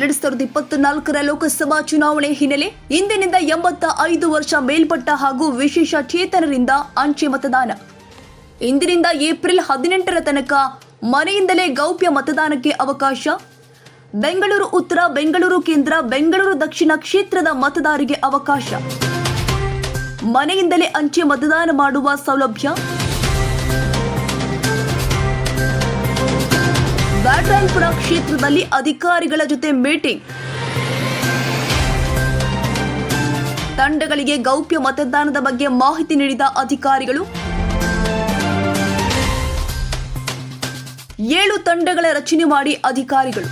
ಎರಡ್ ಸಾವಿರದ ಇಪ್ಪತ್ನಾಲ್ಕರ ಲೋಕಸಭಾ ಚುನಾವಣೆ ಹಿನ್ನೆಲೆ ಇಂದಿನಿಂದ ಎಂಬತ್ತ ಐದು ವರ್ಷ ಮೇಲ್ಪಟ್ಟ ಹಾಗೂ ವಿಶೇಷ ಚೇತನರಿಂದ ಅಂಚೆ ಮತದಾನ. ಇಂದಿನಿಂದ ಏಪ್ರಿಲ್ ಹದಿನೆಂಟರ ತನಕ ಮನೆಯಿಂದಲೇ ಗೌಪ್ಯ ಮತದಾನಕ್ಕೆ ಅವಕಾಶ. ಬೆಂಗಳೂರು ಉತ್ತರ, ಬೆಂಗಳೂರು ಕೇಂದ್ರ, ಬೆಂಗಳೂರು ದಕ್ಷಿಣ ಕ್ಷೇತ್ರದ ಮತದಾರರಿಗೆ ಅವಕಾಶ. ಮನೆಯಿಂದಲೇ ಅಂಚೆ ಮತದಾನ ಮಾಡುವ ಸೌಲಭ್ಯ. ಬ್ಯಾಟ್ರಾಯನ್ಪುರ ಕ್ಷೇತ್ರದಲ್ಲಿ ಅಧಿಕಾರಿಗಳ ಜೊತೆ ಮೀಟಿಂಗ್. ತಂಡಗಳಿಗೆ ಗೌಪ್ಯ ಮತದಾನದ ಬಗ್ಗೆ ಮಾಹಿತಿ ನೀಡಿದ ಅಧಿಕಾರಿಗಳು. ಏಳು ತಂಡಗಳ ರಚನೆ ಮಾಡಿ ಅಧಿಕಾರಿಗಳು.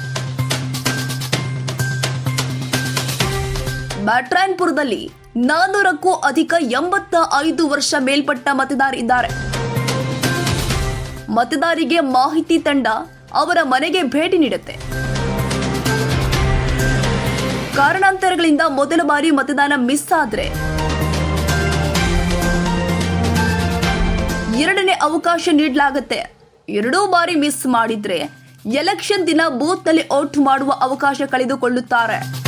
ಬ್ಯಾಟ್ರಾಯನ್ಪುರದಲ್ಲಿ ನಾನೂರಕ್ಕೂ ಅಧಿಕ ಎಂಬತ್ತ ಐದು ವರ್ಷ ಮೇಲ್ಪಟ್ಟ ಮತದಾರರಿದ್ದಾರೆ. ಮತದಾರಿಗೆ ಮಾಹಿತಿ ತಂಡ ಅವರ ಮನೆಗೆ ಭೇಟಿ ನೀಡುತ್ತೆ. ಕಾರಣಾಂತರಗಳಿಂದ ಮೊದಲ ಬಾರಿ ಮತದಾನ ಮಿಸ್ ಆದ್ರೆ ಎರಡನೇ ಅವಕಾಶ ನೀಡಲಾಗುತ್ತೆ. ಎರಡೂ ಬಾರಿ ಮಿಸ್ ಮಾಡಿದ್ರೆ ಎಲೆಕ್ಷನ್ ದಿನ ಬೂತ್ನಲ್ಲಿ ಔಟ್ ಮಾಡುವ ಅವಕಾಶ ಕಳೆದುಕೊಳ್ಳುತ್ತಾರೆ.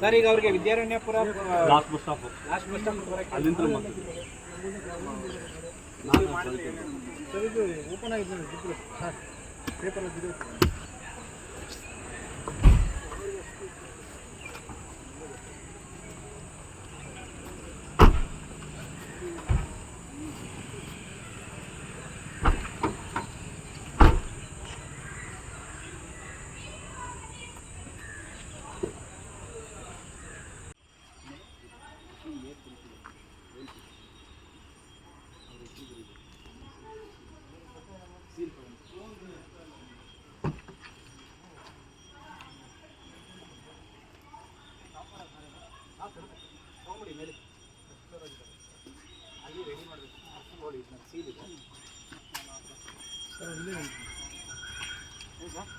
ಸರ್ ಈಗ ಅವ್ರಿಗೆ Vidyaranyapura last bus stop last bus stop ಅಲ್ಲಿಂದ ಮತ್ತೆ ಓಪನ್ ಆಗಿದೆ ಪೇಪರ್ ತೊಗೊಂಬಿಡಿ ಮೇಲೆ ಅಲ್ಲಿ ರೆಡಿ ಮಾಡಬೇಕು ನೋಡಿ ನನ್ನ ಸೀಲ್ ಇದೆ ಸರ್ ಇಲ್ಲೇ ಸರ್